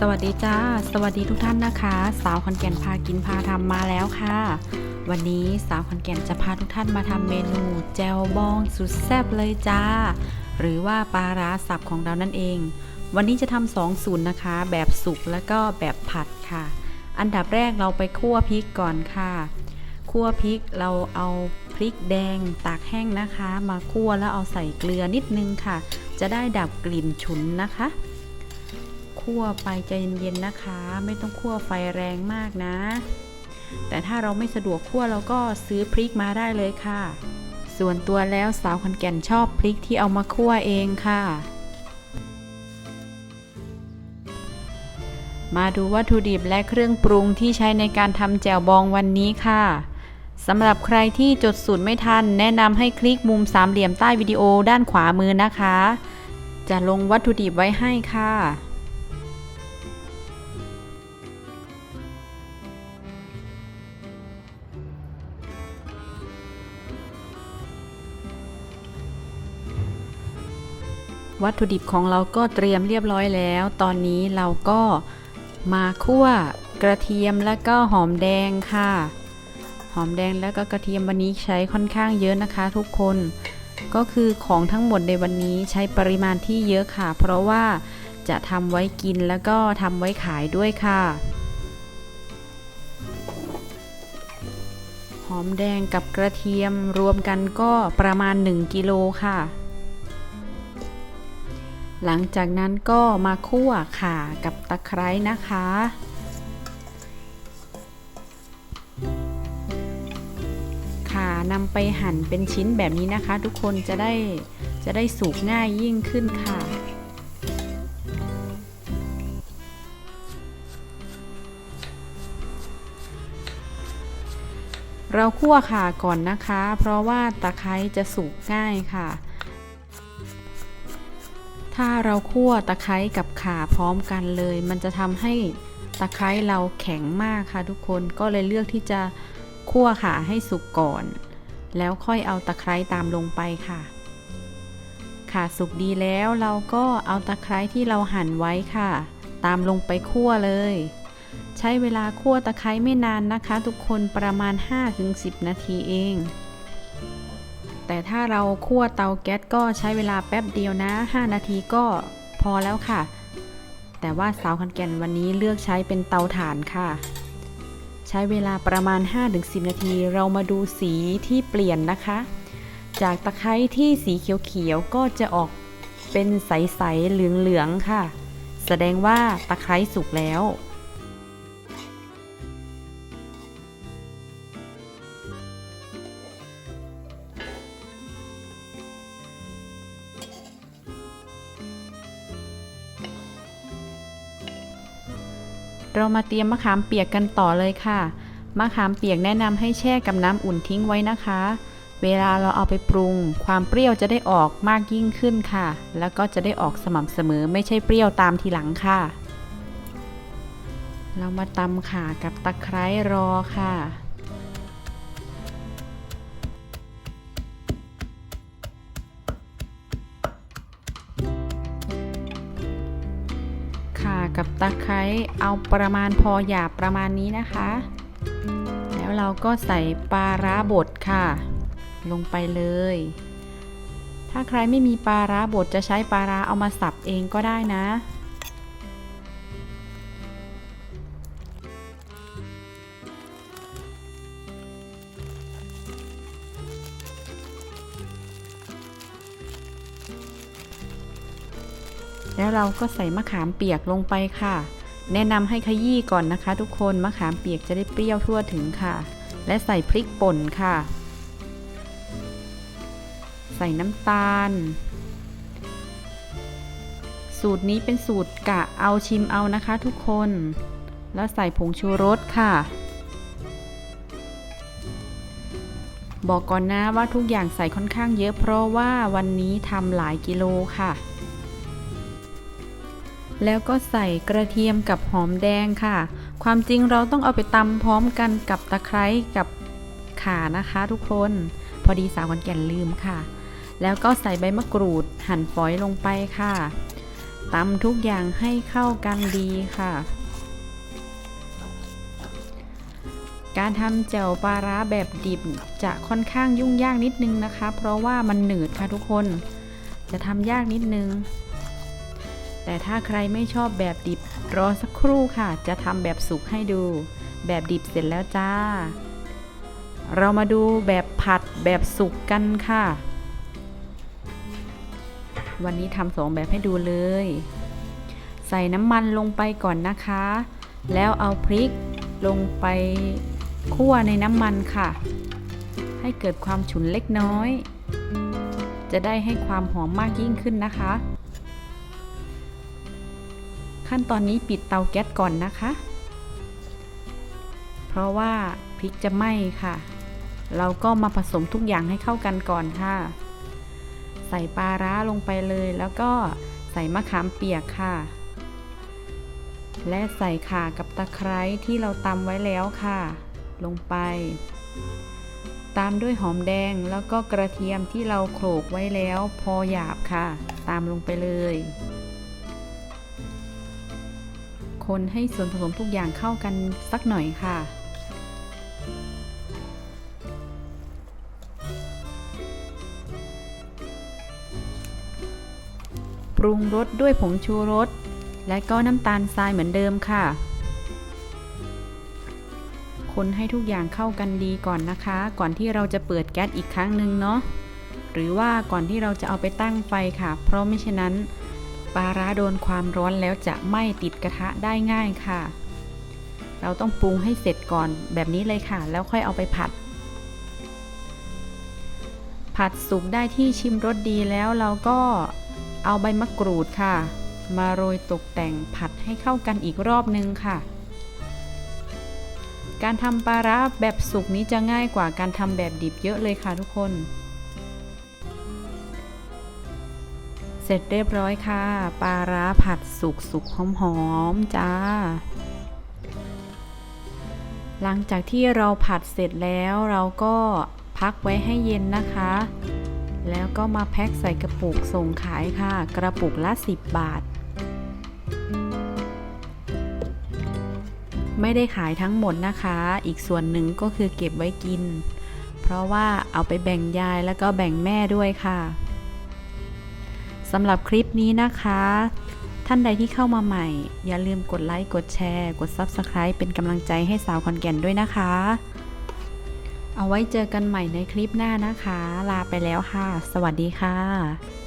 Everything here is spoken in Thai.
สวัสดีจ้า สวัสดีทุกท่านนะคะ สาวขอนแก่นพากินพาทำมาแล้วค่ะ วันนี้สาวขอนแก่นจะพาทุกท่านมาทำเมนูแจวบองสุดแซ่บเลยจ้า หรือว่าปลาร้าสับของเรานั่นเอง วันนี้จะทำสองสูตรนะคะ แบบสุกแล้วก็แบบผัดค่ะ อันดับแรกเราไปคั่วพริกก่อนค่ะคั่วพริกเราเอาพริกแดงตากแห้งนะคะ มาคั่วแล้วเอาใส่เกลือนิดนึงค่ะ จะได้ดับกลิ่นฉุนนะคะ คั่วไปใจเย็นๆนะคะ ไม่ต้องคั่วไฟแรงมากนะ แต่ถ้าเราไม่สะดวกคั่วเราก็ซื้อพริกมาได้เลยค่ะ ส่วนตัวแล้วสาวขอนแก่นชอบพริกที่เอามาคั่วเองค่ะ มาดูวัตถุดิบและเครื่องปรุงที่ใช้ในการทำแจ่วบองวันนี้ค่ะสำหรับใครที่จดสูตรไม่ทัน แนะนำให้คลิกมุมสามเหลี่ยมใต้วิดีโอด้านขวามือนะคะ จะลงวัตถุดิบไว้ให้ค่ะ วัตถุดิบของเราก็เตรียมเรียบร้อยแล้ว ตอนนี้เราก็มาคั่วกระเทียมและก็หอมแดงค่ะ หอมแดงแล้วก็กระเทียมวันนี้ใช้ค่อนข้างเยอะนะคะ ทุกคนก็คือของทั้งหมดในวันนี้ใช้ปริมาณที่เยอะค่ะ เพราะว่าจะทำไว้กินแล้วก็ทำไว้ขายด้วยค่ะ หอมแดงกับกระเทียมรวมกันก็ประมาณ 1 กิโลค่ะ หลังจากนั้นก็มาคั่วข่ากับตะไคร้นะคะ ข่านำไปหั่นเป็นชิ้นแบบนี้นะคะ ทุกคนจะได้จะได้สุกง่ายยิ่งขึ้นค่ะเราคั่วข่าก่อนนะคะ เพราะว่าตะไคร้จะสุกง่ายค่ะ ถ้าเราคั่วตะไคร้กับข่าพร้อมกันเลย มันจะทำให้ตะไคร้เราแข็งมากค่ะทุกคนก็เลยเลือกที่จะคั่วข่าให้สุกก่อน แล้วค่อยเอาตะไคร้ตามลงไปค่ะ ข่าสุกดีแล้วเราก็เอาตะไคร้ที่เราหั่นไว้ค่ะ ตามลงไปคั่วเลย ใช้เวลาคั่วตะไคร้ไม่นานนะคะ ทุกคนประมาณ 5-10 นาทีเอง แต่ถ้าเราคั่วเตาแก๊สก็ใช้เวลาแป๊บเดียวนะ 5 นาทีก็พอแล้วค่ะ แต่ว่าสาวคันแก่นวันนี้เลือกใช้เป็นเตาถ่านค่ะ ใช้เวลาประมาณ 5-10 นาที เรามาดูสีที่เปลี่ยนนะคะ จากตะไคร้ที่สีเขียวๆก็จะออกเป็นใสๆเหลืองๆค่ะ แสดงว่าตะไคร้สุกแล้ว เรามาเตรียมมะขามเปียกกันต่อเลยค่ะ มะขามเปียกแนะนำให้แช่กับน้ำอุ่นทิ้งไว้นะคะ เวลาเราเอาไปปรุง ความเปรี้ยวจะได้ออกมากยิ่งขึ้นค่ะ แล้วก็จะได้ออกสม่ำเสมอไม่ใช่เปรี้ยวตามทีหลังค่ะ เรามาตำข่ากับตะไคร้รอค่ะะไคร้เอาประมาณพอหยาบประมาณนี้นะคะ แล้วเราก็ใส่ปลาร้าบดค่ะ ลงไปเลย ถ้าใครไม่มีปลาร้าบดจะใช้ปลาร้าเอามาสับเองก็ได้นะ แล้วเราก็ใส่มะขามเปียกลงไปค่ะ แนะนำให้ขยี้ก่อนนะคะ ทุกคนมะขามเปียกจะได้เปรี้ยวทั่วถึงค่ะ และใส่พริกป่นค่ะ ใส่น้ำตาล สูตรนี้เป็นสูตรกะเอาชิมเอานะคะทุกคน แล้วใส่ผงชูรสค่ะบอกก่อนนะว่าทุกอย่างใส่ค่อนข้างเยอะเพราะว่าวันนี้ทำหลายกิโลค่ะ แล้วก็ใส่กระเทียมกับหอมแดงค่ะ ความจริงเราต้องเอาไปตำพร้อมกันกับตะไคร้กับข่านะคะทุกคน พอดีสาวคนแก่นลืมค่ะ แล้วก็ใส่ใบมะกรูดหั่นฝอยลงไปค่ะตำทุกอย่างให้เข้ากันดีค่ะ การทำแจ่วปลาร้าแบบดิบจะค่อนข้างยุ่งยากนิดนึงนะคะ เพราะว่ามันหนืดค่ะทุกคน จะทำยากนิดนึง แต่ถ้าใครไม่ชอบแบบดิบรอสักครู่ค่ะ จะทำแบบสุกให้ดู แบบดิบเสร็จแล้วจ้า เรามาดูแบบผัดแบบสุกกันค่ะ วันนี้ทำสองแบบให้ดูเลย ใส่น้ำมันลงไปก่อนนะคะ แล้วเอาพริกลงไปคั่วในน้ำมันค่ะ ให้เกิดความฉุนเล็กน้อย จะได้ให้ความหอมมากยิ่งขึ้นนะคะ ขั้นตอนนี้ปิดเตาแก๊สก่อนนะคะ เพราะว่าพริกจะไหม้ค่ะ เราก็มาผสมทุกอย่างให้เข้ากันก่อนค่ะ ใส่ปลาร้าลงไปเลยแล้วก็ใส่มะขามเปียกค่ะ และใส่ข่ากับตะไคร้ที่เราตำไว้แล้วค่ะ ลงไป ตามด้วยหอมแดงแล้วก็กระเทียมที่เราโขลกไว้แล้ว พอหยาบค่ะ ตามลงไปเลย คนให้ส่วนผสมทุกอย่างเข้ากันสักหน่อยค่ะ ปรุงรสด้วยผงชูรส และก็น้ำตาลทรายเหมือนเดิมค่ะ คนให้ทุกอย่างเข้ากันดีก่อนนะคะ ก่อนที่เราจะเปิดแก๊สอีกครั้งหนึ่งเนาะหรือว่าก่อนที่เราจะเอาไปตั้งไฟค่ะ เพราะไม่เช่นนั้น ปลาร้าโดนความร้อนแล้วจะไม้ติดกระทะได้ง่ายค่ะ เราต้องปรุงให้เสร็จก่อนแบบนี้เลยค่ะ แล้วค่อยเอาไปผัด ผัดสุกได้ที่ชิมรสดีแล้วเราก็เอาใบมะกรูดค่ะ มาโรยตกแต่งผัดให้เข้ากันอีกรอบนึงค่ะ การทำปลาร้าแบบสุกนี้จะง่ายกว่าการทำแบบดิบเยอะเลยค่ะทุกคน เสร็จเรียบร้อยค่ะ ปลาร้าผัดสุกสุกหอมหอมๆจ้า หลังจากที่เราผัดเสร็จแล้วเราก็พักไว้ให้เย็นนะคะ แล้วก็มาแพ็คใส่กระปุกส่งขายค่ะ กระปุกละ 10 บาท ไม่ได้ขายทั้งหมดนะคะ อีกส่วนหนึ่งก็คือเก็บไว้กิน เพราะว่าเอาไปแบ่งยายแล้วก็แบ่งแม่ด้วยค่ะ สำหรับคลิปนี้นะคะ ท่านใดที่เข้ามาใหม่ อย่าลืมกดไลค์กดแชร์ กด Subscribe เป็นกำลังใจให้สาวคอนแก่นด้วยนะคะ เอาไว้เจอกันใหม่ในคลิปหน้านะคะ ลาไปแล้วค่ะ สวัสดีค่ะ